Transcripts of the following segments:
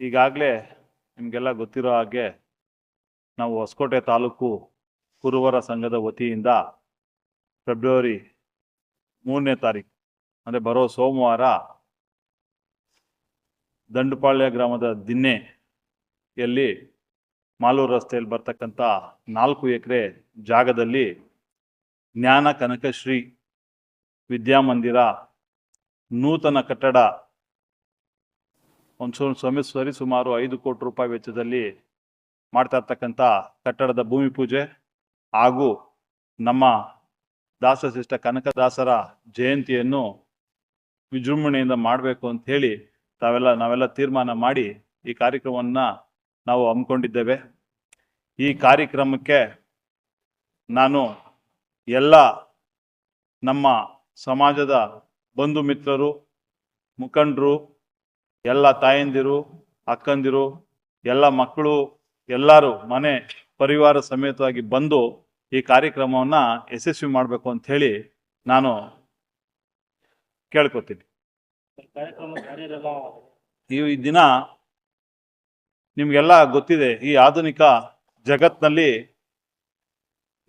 ಈಗಾಗಲೇ ನಿಮಗೆಲ್ಲ ಗೊತ್ತಿರೋ ಹಾಗೆ ನಾವು ಹೊಸಕೋಟೆ ತಾಲೂಕು ಕುರುವರ ಸಂಘದ ವತಿಯಿಂದ ಫೆಬ್ರವರಿ ಮೂರನೇ ತಾರೀಕು, ಅಂದರೆ ಬರೋ ಸೋಮವಾರ ದಂಡುಪಾಳ್ಯ ಗ್ರಾಮದ ದಿನ್ನೆಯಲ್ಲಿ ಮಾಲೂರು ರಸ್ತೆಯಲ್ಲಿ ಬರ್ತಕ್ಕಂಥ ನಾಲ್ಕು ಎಕರೆ ಜಾಗದಲ್ಲಿ ಜ್ಞಾನ ಕನಕಶ್ರೀ ವಿದ್ಯಾಮಂದಿರ ನೂತನ ಕಟ್ಟಡ ಒಂದು ಸ್ವಾಮಿ ಸರಿ ಸುಮಾರು ಐದು ಕೋಟಿ ರೂಪಾಯಿ ವೆಚ್ಚದಲ್ಲಿ ಮಾಡ್ತಾ ಇರ್ತಕ್ಕಂಥ ಕಟ್ಟಡದ ಭೂಮಿ ಪೂಜೆ ಹಾಗೂ ನಮ್ಮ ದಾಸಶಿಷ್ಟ ಕನಕದಾಸರ ಜಯಂತಿಯನ್ನು ವಿಜೃಂಭಣೆಯಿಂದ ಮಾಡಬೇಕು ಅಂತ ಹೇಳಿ ತಾವೆಲ್ಲ, ನಾವೆಲ್ಲ ತೀರ್ಮಾನ ಮಾಡಿ ಈ ಕಾರ್ಯಕ್ರಮವನ್ನು ನಾವು ಹಮ್ಮಿಕೊಂಡಿದ್ದೇವೆ. ಈ ಕಾರ್ಯಕ್ರಮಕ್ಕೆ ನಾನು ಎಲ್ಲ ನಮ್ಮ ಸಮಾಜದ ಬಂಧು ಮಿತ್ರರು, ಮುಖಂಡರು ಎಲ್ಲ ತಾಯಂದಿರು, ಅಕ್ಕಂದಿರು, ಎಲ್ಲ ಮಕ್ಕಳು, ಎಲ್ಲರೂ ಮನೆ ಪರಿವಾರ ಸಮೇತವಾಗಿ ಬಂದು ಈ ಕಾರ್ಯಕ್ರಮವನ್ನು ಯಶಸ್ವಿ ಮಾಡಬೇಕು ಅಂತ ಹೇಳಿ ನಾನು ಕೇಳ್ಕೊತೀನಿ. ಈ ದಿನ ನಿಮಗೆಲ್ಲ ಗೊತ್ತಿದೆ, ಈ ಆಧುನಿಕ ಜಗತ್ನಲ್ಲಿ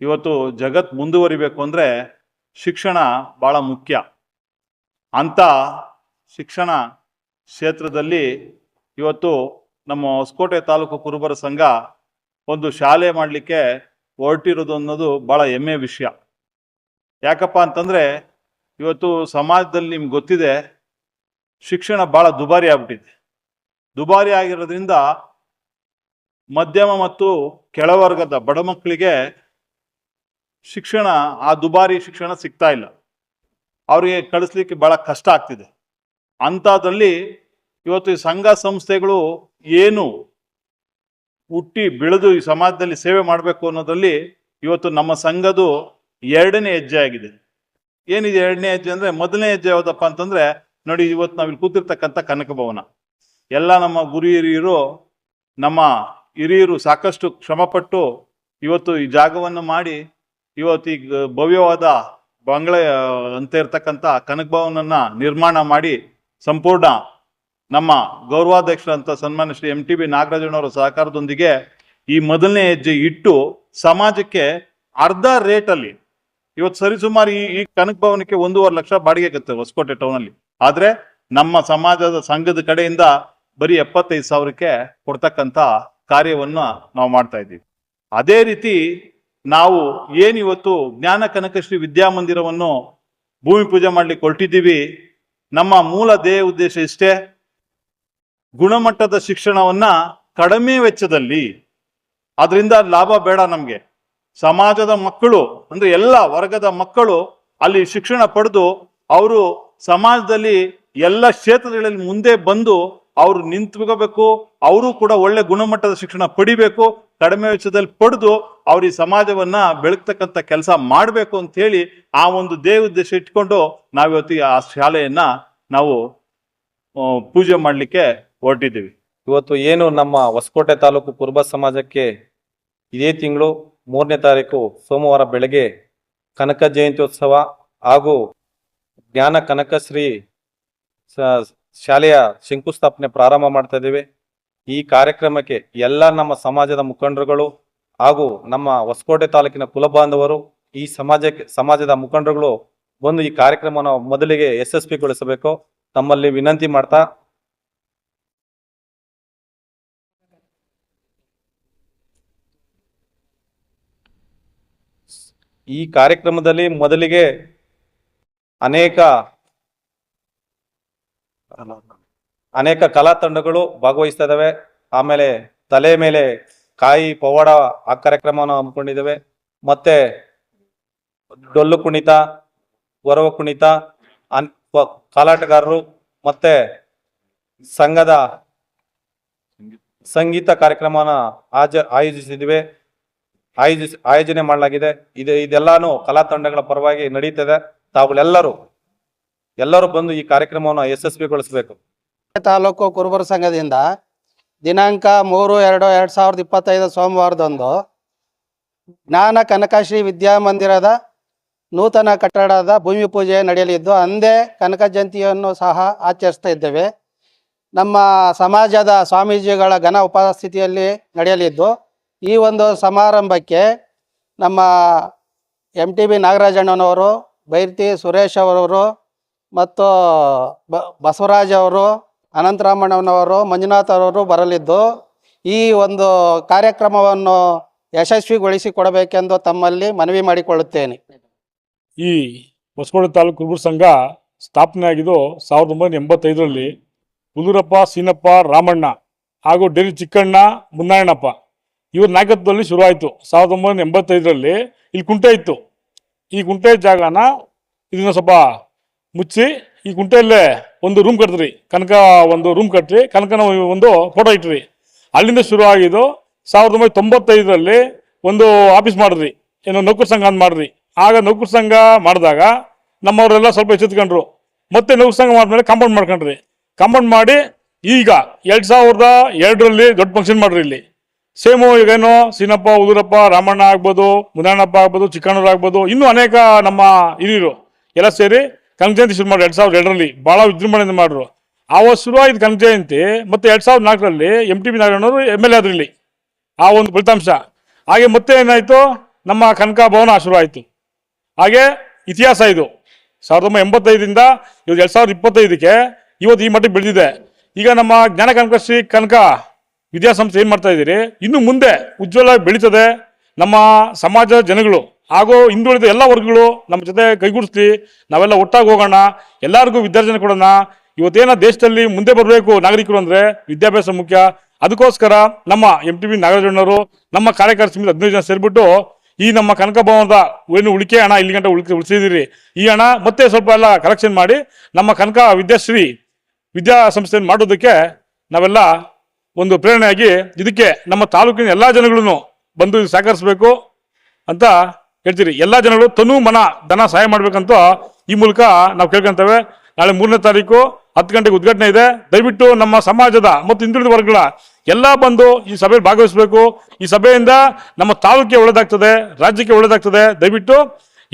ಇವತ್ತು ಜಗತ್ ಮುಂದುವರಿಬೇಕು ಅಂದರೆ ಶಿಕ್ಷಣ ಭಾಳ ಮುಖ್ಯ. ಅಂಥ ಶಿಕ್ಷಣ ಕ್ಷೇತ್ರದಲ್ಲಿ ಇವತ್ತು ನಮ್ಮ ಹೊಸಕೋಟೆ ತಾಲೂಕು ಕುರುಬರ ಸಂಘ ಒಂದು ಶಾಲೆ ಮಾಡಲಿಕ್ಕೆ ಹೊರಟಿರೋದು ಅನ್ನೋದು ಭಾಳ ಹೆಮ್ಮೆ ವಿಷಯ. ಯಾಕಪ್ಪ ಅಂತಂದರೆ ಇವತ್ತು ಸಮಾಜದಲ್ಲಿ ನಿಮ್ಗೆ ಗೊತ್ತಿದೆ, ಶಿಕ್ಷಣ ಭಾಳ ದುಬಾರಿ ಆಗ್ಬಿಟ್ಟಿದೆ. ದುಬಾರಿ ಆಗಿರೋದ್ರಿಂದ ಮಧ್ಯಮ ಮತ್ತು ಕೆಳವರ್ಗದ ಬಡ ಮಕ್ಕಳಿಗೆ ಶಿಕ್ಷಣ, ಆ ದುಬಾರಿ ಶಿಕ್ಷಣ ಸಿಗ್ತಾ ಇಲ್ಲ. ಅವರಿಗೆ ಕಳಿಸ್ಲಿಕ್ಕೆ ಭಾಳ ಕಷ್ಟ ಆಗ್ತಿದೆ. ಅಂಥದ್ರಲ್ಲಿ ಇವತ್ತು ಈ ಸಂಘ ಸಂಸ್ಥೆಗಳು ಏನು ಹುಟ್ಟಿ ಬೆಳೆದು ಈ ಸಮಾಜದಲ್ಲಿ ಸೇವೆ ಮಾಡಬೇಕು ಅನ್ನೋದ್ರಲ್ಲಿ ಇವತ್ತು ನಮ್ಮ ಸಂಘದು ಎರಡನೇ ಹೆಜ್ಜೆ ಆಗಿದೆ. ಏನಿದೆ ಎರಡನೇ ಹೆಜ್ಜೆ ಅಂದರೆ, ಮೊದಲನೇ ಹೆಜ್ಜೆ ಯಾವುದಪ್ಪ ಅಂತಂದರೆ, ನೋಡಿ ಇವತ್ತು ನಾವಿಲ್ಲಿ ಕೂತಿರ್ತಕ್ಕಂಥ ಕನಕ ಭವನ. ಎಲ್ಲ ನಮ್ಮ ಗುರು ಹಿರಿಯರು, ನಮ್ಮ ಹಿರಿಯರು ಸಾಕಷ್ಟು ಶ್ರಮಪಟ್ಟು ಇವತ್ತು ಈ ಜಾಗವನ್ನು ಮಾಡಿ, ಇವತ್ತು ಈ ಭವ್ಯವಾದ ಬಂಗ್ಲೆ ಅಂತ ಇರ್ತಕ್ಕಂಥ ಕನಕ ಭವನನ್ನು ನಿರ್ಮಾಣ ಮಾಡಿ ಸಂಪೂರ್ಣ ನಮ್ಮ ಗೌರವಾಧ್ಯಕ್ಷರಂತ ಸನ್ಮಾನ್ಯ ಶ್ರೀ ಎಂ ಟಿ ಬಿ ನಾಗರಾಜನವರ ಸಹಕಾರದೊಂದಿಗೆ ಈ ಮೊದಲನೇ ಹೆಜ್ಜೆ ಇಟ್ಟು ಸಮಾಜಕ್ಕೆ ಅರ್ಧ ರೇಟಲ್ಲಿ ಇವತ್ತು ಸರಿಸುಮಾರು ಈ ಈ ಕನಕ ಭವನಕ್ಕೆ ಒಂದೂವರೆ ಲಕ್ಷ ಬಾಡಿಗೆ ಆಗುತ್ತೆ ಹೊಸಕೋಟೆ ಟೌನಲ್ಲಿ ಆದರೆ ನಮ್ಮ ಸಮಾಜದ ಸಂಘದ ಕಡೆಯಿಂದ ಬರೀ ಎಪ್ಪತ್ತೈದು ಸಾವಿರಕ್ಕೆ ಕೊಡ್ತಕ್ಕಂಥ ಕಾರ್ಯವನ್ನ ನಾವು ಮಾಡ್ತಾ ಇದ್ದೀವಿ. ಅದೇ ರೀತಿ ನಾವು ಏನು ಇವತ್ತು ಜ್ಞಾನ ಕನಕಶ್ರೀ ವಿದ್ಯಾಮಂದಿರವನ್ನು ಭೂಮಿ ಪೂಜೆ ಮಾಡ್ಲಿಕ್ಕೆ ಹೊರಟಿದ್ದೀವಿ ನಮ್ಮ ಮೂಲ ಧ್ಯೇಯ ಉದ್ದೇಶ ಇಷ್ಟೇ? ಗುಣಮಟ್ಟದ ಶಿಕ್ಷಣವನ್ನ ಕಡಿಮೆ ವೆಚ್ಚದಲ್ಲಿ, ಅದರಿಂದ ಲಾಭ ಬೇಡ ನಮಗೆ. ಸಮಾಜದ ಮಕ್ಕಳು, ಅಂದ್ರೆ ಎಲ್ಲ ವರ್ಗದ ಮಕ್ಕಳು ಅಲ್ಲಿ ಶಿಕ್ಷಣ ಪಡೆದು ಅವರು ಸಮಾಜದಲ್ಲಿ ಎಲ್ಲ ಕ್ಷೇತ್ರಗಳಲ್ಲಿ ಮುಂದೆ ಬಂದು ಅವರು ನಿಂತ್ಕೋಬೇಕು, ಅವರು ಕೂಡ ಒಳ್ಳೆ ಗುಣಮಟ್ಟದ ಶಿಕ್ಷಣ ಪಡಿಬೇಕು, ಕಡಿಮೆ ವೆಚ್ಚದಲ್ಲಿ ಪಡೆದು ಅವ್ರ ಈ ಸಮಾಜವನ್ನ ಬೆಳಗ್ತಕ್ಕಂಥ ಕೆಲಸ ಮಾಡಬೇಕು ಅಂತ ಹೇಳಿ ಆ ಒಂದು ದೇವ ಉದ್ದೇಶ ಇಟ್ಕೊಂಡು ನಾವಿವತ್ತು ಆ ಶಾಲೆಯನ್ನ ನಾವು ಪೂಜೆ ಮಾಡಲಿಕ್ಕೆ ಹೊರಟಿದ್ದೀವಿ. ಇವತ್ತು ಏನು ನಮ್ಮ ಹೊಸಕೋಟೆ ತಾಲೂಕು ಕುರುಬ ಸಮಾಜಕ್ಕೆ ಇದೇ ತಿಂಗಳು ಮೂರನೇ ತಾರೀಕು ಸೋಮವಾರ ಬೆಳಗ್ಗೆ ಕನಕ ಜಯಂತ್ಯೋತ್ಸವ ಹಾಗೂ ಜ್ಞಾನ ಕನಕಶ್ರೀ ಶಾಲೆಯ ಶಂಕುಸ್ಥಾಪನೆ ಪ್ರಾರಂಭ ಮಾಡ್ತಾ ಇದ್ದೇವೆ. ಈ ಕಾರ್ಯಕ್ರಮಕ್ಕೆ ಎಲ್ಲ ನಮ್ಮ ಸಮಾಜದ ಮುಖಂಡರುಗಳು ಹಾಗೂ ನಮ್ಮ ಹೊಸಕೋಟೆ ತಾಲೂಕಿನ ಕುಲಬಾಂಧವರು ಈ ಸಮಾಜಕ್ಕೆ, ಸಮಾಜದ ಮುಖಂಡರುಗಳು ಬಂದು ಈ ಕಾರ್ಯಕ್ರಮವನ್ನು ಮೊದಲಿಗೆ ಯಶಸ್ವಿಗೊಳಿಸಬೇಕು. ತಮ್ಮಲ್ಲಿ ವಿನಂತಿ ಮಾಡ್ತಾ ಈ ಕಾರ್ಯಕ್ರಮದಲ್ಲಿ ಮೊದಲಿಗೆ ಅನೇಕ ಅನೇಕ ಕಲಾ ತಂಡಗಳು ಭಾಗವಹಿಸ್ತಾ ಇದಾವೆ ಆಮೇಲೆ ತಲೆ ಮೇಲೆ ಕಾಯಿ ಪವಾಡ ಆ ಕಾರ್ಯಕ್ರಮವನ್ನು ಹಮ್ಮಿಕೊಂಡಿದ್ದೇವೆ. ಮತ್ತೆ ಡೊಳ್ಳು ಕುಣಿತ ಗೊರವ ಕುಣಿತ, ಅನ್- ಕಾಲಾಟಗಾರರು ಮತ್ತೆ ಸಂಘದ ಸಂಗೀತ ಕಾರ್ಯಕ್ರಮನ ಆಜ ಆಯೋಜಿಸಿದ್ವಿ ಆಯೋಜಿಸಿ ಆಯೋಜನೆ ಮಾಡಲಾಗಿದೆ. ಇದು ಇದೆಲ್ಲಾನು ಕಲಾ ತಂಡಗಳ ಪರವಾಗಿ ನಡೀತದೆ. ತಾವುಗಳೆಲ್ಲರೂ, ಎಲ್ಲರೂ ಬಂದು ಈ ಕಾರ್ಯಕ್ರಮವನ್ನು ಯಶಸ್ವಿಗೊಳಿಸಬೇಕು. ತಾಲೂಕು ಕುರುಬರ ಸಂಘದಿಂದ ದಿನಾಂಕ ಮೂರು ಎರಡು ಎರಡು ಸಾವಿರದ ಇಪ್ಪತ್ತೈದು ಸೋಮವಾರದಂದು ಜ್ಞಾನ ಕನಕಶ್ರೀ ವಿದ್ಯಾಮಂದಿರದ ನೂತನ ಕಟ್ಟಡದ ಭೂಮಿ ಪೂಜೆ ನಡೆಯಲಿದ್ದು, ಅಂದೇ ಕನಕ ಜಯಂತಿಯನ್ನು ಸಹ ಆಚರಿಸ್ತಾ ಇದ್ದೇವೆ. ನಮ್ಮ ಸಮಾಜದ ಸ್ವಾಮೀಜಿಗಳ ಘನ ಉಪಸ್ಥಿತಿಯಲ್ಲಿ ನಡೆಯಲಿದ್ದು, ಈ ಒಂದು ಸಮಾರಂಭಕ್ಕೆ ನಮ್ಮ ಎಂ ಟಿ ಬಿ ನಾಗರಾಜಣ್ಣನವರು, ಬೈರ್ತಿ ಸುರೇಶ್ ಅವರವರು ಮತ್ತು ಬಸವರಾಜ್ ಅವರು ಅನಂತರಾಮಣ್ಣನವರು ಮಂಜುನಾಥ್ ಅವರು ಬರಲಿದ್ದು, ಈ ಒಂದು ಕಾರ್ಯಕ್ರಮವನ್ನು ಯಶಸ್ವಿಗೊಳಿಸಿ ಕೊಡಬೇಕೆಂದು ತಮ್ಮಲ್ಲಿ ಮನವಿ ಮಾಡಿಕೊಳ್ಳುತ್ತೇನೆ. ಈ ಹೊಸಕೋಟೆ ತಾಲೂಕು ಕುರುಬರ ಸಂಘ ಸ್ಥಾಪನೆ ಆಗಿದ್ದು ಸಾವಿರದ ಒಂಬೈನೂರ ಎಂಬತ್ತೈದರಲ್ಲಿ ಹುಲೂರಪ್ಪ ಸೀನಪ್ಪ, ರಾಮಣ್ಣ ಹಾಗೂ ಡೇರಿ ಚಿಕ್ಕಣ್ಣ ಮುನ್ನಾಯಣ್ಣಪ್ಪ ಇವ್ರ ನಾಯಕತ್ವದಲ್ಲಿ ಶುರುವಾಯಿತು. ಸಾವಿರದ ಒಂಬೈನೂರ ಎಂಬತ್ತೈದರಲ್ಲಿ ಇಲ್ಲಿ ಕುಂಟೆ ಇತ್ತು. ಈ ಕುಂಟೆ ಜಾಗನ ಇದನ್ನು ಸ್ವಲ್ಪ ಮುಚ್ಚಿ ಈ ಕುಂಟೆಯಲ್ಲೇ ಒಂದು ರೂಮ್ ಕಟ್ಟಿದ್ರಿ ಕನಕ ಒಂದು ರೂಮ್ ಕಟ್ಟಿ ಕನಕನ ಒಂದು ಫೋಟೋ ಇಟ್ರಿ. ಅಲ್ಲಿಂದ ಶುರು ಆಗಿದ್ದು ಸಾವಿರದ ಒಂಬೈನೂರ ತೊಂಬತ್ತೈದರಲ್ಲಿ ಒಂದು ಆಫೀಸ್ ಮಾಡಿದ್ರಿ. ಏನೋ ನೌಕರ ಸಂಘ ಅಂತ ಮಾಡ್ರಿ ಆಗ ನೌಕರ ಸಂಘ ಮಾಡಿದಾಗ ನಮ್ಮವರೆಲ್ಲ ಸ್ವಲ್ಪ ಎಚ್ಚೆತ್ಕೊಂಡ್ರು. ಮತ್ತೆ ನೌಕರ ಸಂಘ ಮಾಡಿದ್ಮೇಲೆ ಕಾಂಪೌಂಡ್ ಮಾಡ್ಕೊಂಡ್ರಿ. ಕಾಂಪೌಂಡ್ ಮಾಡಿ ಈಗ ಎರಡು ಸಾವಿರದ ಎರಡರಲ್ಲಿ ದೊಡ್ಡ ಫಂಕ್ಷನ್ ಮಾಡ್ರಿ ಇಲ್ಲಿ. ಸೇಮು ಈಗೇನು ಸೀನಪ್ಪ, ಉದುರಪ್ಪ, ರಾಮಣ್ಣ ಆಗ್ಬೋದು ಮುದಾಣಪ್ಪ ಆಗ್ಬೋದು, ಚಿಕ್ಕಣ್ಣವ್ರು ಆಗ್ಬೋದು, ಇನ್ನೂ ಅನೇಕ ನಮ್ಮ ಹಿರಿಯರು ಎಲ್ಲ ಸೇರಿ ಕನಕ ಜಯಂತಿ ಶುರು ಮಾಡಿ ಎರಡು ಸಾವಿರದ ಎರಡರಲ್ಲಿ. ಭಾಳ ವಿಜೃಂಭಣೆಯಿಂದ ಮಾಡಿದ್ರು ಆವತ್ತು ಶುರುವಾಯಿತು ಕನಕ ಜಯಂತಿ ಮತ್ತೆ ಎರಡು ಸಾವಿರದ ನಾಲ್ಕರಲ್ಲಿ ಎಂ ಟಿ ಬಿ ನಾರಾಯಣವರು ಎಂ ಎಲ್ ಎ ಆದ್ರು ಇಲ್ಲಿ ಆ ಒಂದು ಫಲಿತಾಂಶ. ಹಾಗೆ ಮತ್ತೆ ಏನಾಯ್ತು? ನಮ್ಮ ಕನಕ ಭವನ ಶುರು ಆಯ್ತು ಹಾಗೆ ಇತಿಹಾಸ ಇದು. ಸಾವಿರದ ಒಂಬೈನೂರ ಎಂಬತ್ತೈದರಿಂದ ಇವತ್ತು ಎರಡ್ ಸಾವಿರದ ಇಪ್ಪತ್ತೈದಕ್ಕೆ ಇವತ್ತು ಈ ಮಟ್ಟಿಗೆ ಬೆಳೆದಿದೆ. ಈಗ ನಮ್ಮ ಜ್ಞಾನ ಕನಕಶ್ರೀ ಕನಕ ವಿದ್ಯಾಸಂಸ್ಥೆ ಏನು ಮಾಡ್ತಾ ಇದ್ದೀರಿ? ಇನ್ನು ಮುಂದೆ ಉಜ್ವಲವಾಗಿ ಬೆಳೀತದೆ ನಮ್ಮ ಸಮಾಜದ ಜನಗಳು. ಹಾಗೂ ಹಿಂದುಳಿದ ಎಲ್ಲ ವರ್ಗಗಳು ನಮ್ಮ ಜೊತೆ ಕೈಗೂಡಿಸ್ಲಿ, ನಾವೆಲ್ಲ ಒಟ್ಟಾಗಿ ಹೋಗೋಣ, ಎಲ್ಲರಿಗೂ ವಿದ್ಯಾರ್ಜನೆ ಕೊಡೋಣ. ಇವತ್ತೇನ ದೇಶದಲ್ಲಿ ಮುಂದೆ ಬರಬೇಕು ನಾಗರಿಕರು ಅಂದ್ರೆ ವಿದ್ಯಾಭ್ಯಾಸ ಮುಖ್ಯ. ಅದಕ್ಕೋಸ್ಕರ ನಮ್ಮ ಎಂ ಟಿ ಬಿ ನಾಗರಾಜಣ್ಣವರು, ನಮ್ಮ ಕಾರ್ಯಕರ್ತ ಸಮಿತಿ ಹದಿನೈದು ಜನ ಸೇರಿಬಿಟ್ಟು ಈ ನಮ್ಮ ಕನಕ ಭವನದ ಏನು ಉಳಿಕೆ ಹಣ ಇಲ್ಲಿ ಗಂಟೆ ಉಳಿಕೆ ಉಳಿಸಿದಿರಿ ಈ ಹಣ ಮತ್ತೆ ಸ್ವಲ್ಪ ಎಲ್ಲ ಕಲೆಕ್ಷನ್ ಮಾಡಿ ನಮ್ಮ ಕನಕ ವಿದ್ಯಾಶ್ರೀ ವಿದ್ಯಾಸಂಸ್ಥೆಯನ್ನು ಮಾಡೋದಕ್ಕೆ ನಾವೆಲ್ಲ ಒಂದು ಪ್ರೇರಣೆಯಾಗಿ ಇದಕ್ಕೆ ನಮ್ಮ ತಾಲೂಕಿನ ಎಲ್ಲ ಜನಗಳನ್ನು ಬಂದು ಸಹಕರಿಸಬೇಕು ಅಂತ ಹೇಳ್ತೀರಿ ಎಲ್ಲ ಜನಗಳು ತನು ಮನ, ಧನ ಸಹಾಯ ಮಾಡ್ಬೇಕಂತ ಈ ಮೂಲಕ ನಾವು ಕೇಳ್ಕೊಂತೇವೆ. ನಾಳೆ ಮೂರನೇ ತಾರೀಕು ಹತ್ತು ಗಂಟೆಗೆ ಉದ್ಘಾಟನೆ ಇದೆ. ದಯವಿಟ್ಟು ನಮ್ಮ ಸಮಾಜದ ಮತ್ತು ಹಿಂದುಳಿದ ವರ್ಗಗಳ ಎಲ್ಲ ಬಂದು ಈ ಸಭೆಯಲ್ಲಿ ಭಾಗವಹಿಸಬೇಕು. ಈ ಸಭೆಯಿಂದ ನಮ್ಮ ತಾಲೂಕಿಗೆ ಒಳ್ಳೇದಾಗ್ತದೆ, ರಾಜ್ಯಕ್ಕೆ ಒಳ್ಳೇದಾಗ್ತದೆ. ದಯವಿಟ್ಟು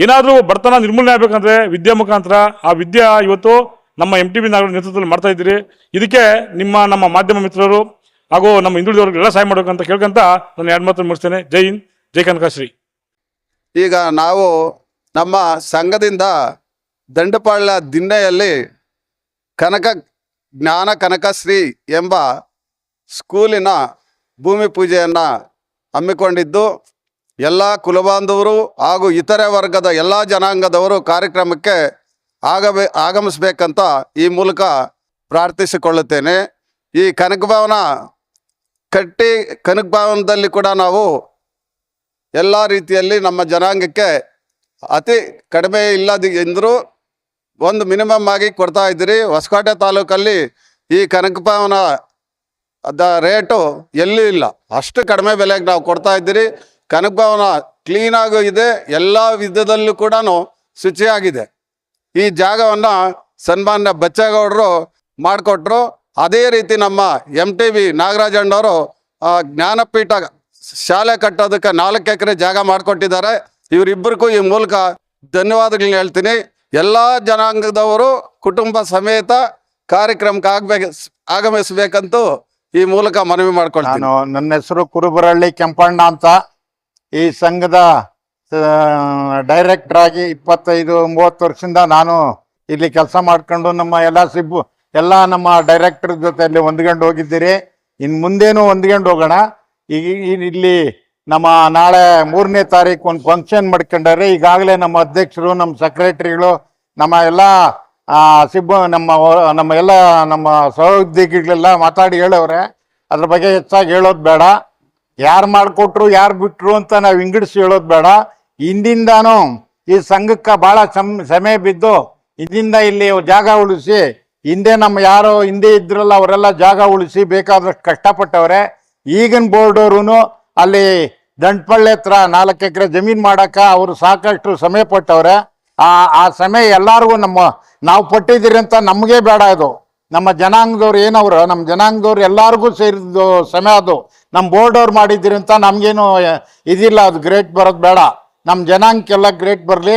ಏನಾದರೂ ಬಡತನ ನಿರ್ಮೂಲನೆ ಆಗ್ಬೇಕಂದ್ರೆ ವಿದ್ಯೆ ಮುಖಾಂತರ, ಆ ವಿದ್ಯೆ ಇವತ್ತು ನಮ್ಮ ಎಂ ಟಿ ಬಿ ನೇತೃತ್ವದಲ್ಲಿ ಮಾಡ್ತಾ ಇದ್ದೀರಿ. ಇದಕ್ಕೆ ನಿಮ್ಮ, ನಮ್ಮ ಮಾಧ್ಯಮ ಮಿತ್ರರು ಹಾಗೂ ನಮ್ಮ ಹಿಂದುಳಿದವ್ರಿಗೆ ಎಲ್ಲ ಸಹಾಯ ಮಾಡಬೇಕಂತ ಕೇಳ್ಕೊಂತ ನಾನು ಎರಡು ಮಾತು ಮುಗಿಸ್ತೇನೆ. ಜೈ ಹಿಂದ್, ಜೈ ಕನಕಶ್ರೀ. ಈಗ ನಾವು ನಮ್ಮ ಸಂಘದಿಂದ ದಂಡಪಾಳ್ಯ ದಿನ್ನೆಯಲ್ಲಿ ಕನಕ ಜ್ಞಾನ ಕನಕಶ್ರೀ ಎಂಬ ಸ್ಕೂಲಿನ ಭೂಮಿ ಪೂಜೆಯನ್ನು ಹಮ್ಮಿಕೊಂಡಿದ್ದು, ಎಲ್ಲ ಕುಲಬಾಂಧವರು ಹಾಗೂ ಇತರೆ ವರ್ಗದ ಎಲ್ಲ ಜನಾಂಗದವರು ಕಾರ್ಯಕ್ರಮಕ್ಕೆ ಆಗಬೇ, ಆಗಮಿಸಬೇಕಂತ ಈ ಮೂಲಕ ಪ್ರಾರ್ಥಿಸಿಕೊಳ್ಳುತ್ತೇನೆ. ಈ ಕನಕ ಭವನ ಕಟ್ಟಿ ಕನಕ ಭವನದಲ್ಲಿ ಕೂಡ ನಾವು ಎಲ್ಲ ರೀತಿಯಲ್ಲಿ ನಮ್ಮ ಜನಾಂಗಕ್ಕೆ ಅತಿ ಕಡಿಮೆ ಇಲ್ಲದ ಎಂದರೂ ಒಂದು ಮಿನಿಮಮ್ ಆಗಿ ಕೊಡ್ತಾ ಇದ್ದೀರಿ. ಹೊಸಕೋಟೆ ತಾಲೂಕಲ್ಲಿ ಈ ಕನಕಭವನ ದ ರೇಟು ಎಲ್ಲೂ ಇಲ್ಲ. ಅಷ್ಟು ಕಡಿಮೆ ಬೆಲೆಗೆ ನಾವು ಕೊಡ್ತಾ ಇದ್ದೀರಿ. ಕನಕಭವನ ಕ್ಲೀನಾಗೂ ಇದೆ. ಎಲ್ಲ ವಿಧದಲ್ಲೂ ಕೂಡ ಶುಚಿಯಾಗಿದೆ. ಈ ಜಾಗವನ್ನು ಸನ್ಮಾನ್ಯ ಬಚ್ಚೇಗೌಡರು ಮಾಡಿಕೊಟ್ರು. ಅದೇ ರೀತಿ ನಮ್ಮ ಎಂ ಟಿ ವಿ ನಾಗರಾಜಣ್ಣವರು ಜ್ಞಾನಪೀಠ ಶಾಲೆ ಕಟ್ಟೋದಕ್ಕೆ ನಾಲ್ಕು ಎಕರೆ ಜಾಗ ಮಾಡಿಕೊಟ್ಟಿದ್ದಾರೆ. ಇವರಿಬ್ಬರಿಗೂ ಈ ಮೂಲಕ ಧನ್ಯವಾದಗಳನ್ನ ಹೇಳ್ತೀನಿ. ಎಲ್ಲ ಜನಾಂಗದವರು ಕುಟುಂಬ ಸಮೇತ ಕಾರ್ಯಕ್ರಮಕ್ಕೆ ಆಗ್ಬೇಕು, ಆಗಮಿಸಬೇಕಂತೂ ಈ ಮೂಲಕ ಮನವಿ ಮಾಡ್ಕೊಳ್ತೀನಿ. ನಾನು ನನ್ನ ಹೆಸರು ಕುರುಬರಳ್ಳಿ ಕೆಂಪಣ್ಣ ಅಂತ. ಈ ಸಂಘದ ಡೈರೆಕ್ಟರ್ ಆಗಿ ಇಪ್ಪತ್ತೈದು, ಮೂವತ್ತು ವರ್ಷದಿಂದ ನಾನು ಇಲ್ಲಿ ಕೆಲಸ ಮಾಡ್ಕೊಂಡು ನಮ್ಮ ಎಲ್ಲ ಸಿಬ್ಬು, ಎಲ್ಲ ನಮ್ಮ ಡೈರೆಕ್ಟರ್ ಜೊತೆಯಲ್ಲಿ ಹೊಂದ್ಕೊಂಡು ಹೋಗಿದ್ದೀರಿ. ಇನ್ನು ಮುಂದೇನು ಹೊಂದ್ಕೊಂಡು ಹೋಗೋಣ. ಈಗ ಇಲ್ಲಿ ನಮ್ಮ ನಾಳೆ ಮೂರನೇ ತಾರೀಕು ಒಂದು ಫಂಕ್ಷನ್ ಮಾಡ್ಕೊಂಡಾರೆ. ಈಗಾಗಲೇ ನಮ್ಮ ಅಧ್ಯಕ್ಷರು, ನಮ್ಮ ಸೆಕ್ರೆಟರಿಗಳು, ನಮ್ಮ ಎಲ್ಲ ಸಿಬ್ಬ, ನಮ್ಮ ನಮ್ಮ ಎಲ್ಲ, ನಮ್ಮ ಸಹೋದ್ಯೋಗಿಗಳೆಲ್ಲ ಮಾತಾಡಿ ಹೇಳವ್ರೆ. ಅದ್ರ ಬಗ್ಗೆ ಹೆಚ್ಚಾಗಿ ಹೇಳೋದು ಬೇಡ. ಯಾರು ಮಾಡಿಕೊಟ್ರು, ಯಾರು ಬಿಟ್ರು ಅಂತ ನಾವು ವಿಂಗಡಿಸಿ ಹೇಳೋದು ಬೇಡ. ಹಿಂದಿಂದಾನು ಈ ಸಂಘಕ್ಕೆ ಭಾಳ ಸಮ್ ಸಮಯ ಬಿದ್ದು ಇದರಿಂದ ಇಲ್ಲಿ ಜಾಗ ಉಳಿಸಿ, ಹಿಂದೆ ನಮ್ಮ ಯಾರೋ ಹಿಂದೆ ಇದ್ರಲ್ಲ, ಅವರೆಲ್ಲ ಜಾಗ ಉಳಿಸಿ ಬೇಕಾದಷ್ಟು ಕಷ್ಟಪಟ್ಟವ್ರೆ. ಈಗಿನ ಬೋರ್ಡವ್ರು ಅಲ್ಲಿ ದಂಡಪಳ್ಳಿ ಹತ್ರ ನಾಲ್ಕು ಎಕರೆ ಜಮೀನು ಮಾಡೋಕೆ ಅವರು ಸಾಕಷ್ಟು ಸಮಯ ಪಟ್ಟವ್ರೆ. ಆ ಆ ಸಮಯ ಎಲ್ಲಾರ್ಗೂ ನಮ್ಮ, ನಾವು ಪಟ್ಟಿದ್ದೀರಿ ಅಂತ ನಮಗೇ ಬೇಡ ಅದು ನಮ್ಮ ಜನಾಂಗದವ್ರು ಏನವ್ರು ನಮ್ಮ ಜನಾಂಗದವ್ರು ಎಲ್ಲಾರ್ಗೂ ಸೇರಿದ್ದು ಸಮಯ ಅದು. ನಮ್ಮ ಬೋರ್ಡ್ ಅವ್ರು ಮಾಡಿದ್ದೀರಿ ಅಂತ ನಮ್ಗೇನು, ಇದಿಲ್ಲ, ಅದು ಗ್ರೇಟ್ ಬರೋದು ಬೇಡ. ನಮ್ಮ ಜನಾಂಗಕ್ಕೆಲ್ಲ ಗ್ರೇಟ್ ಬರಲಿ.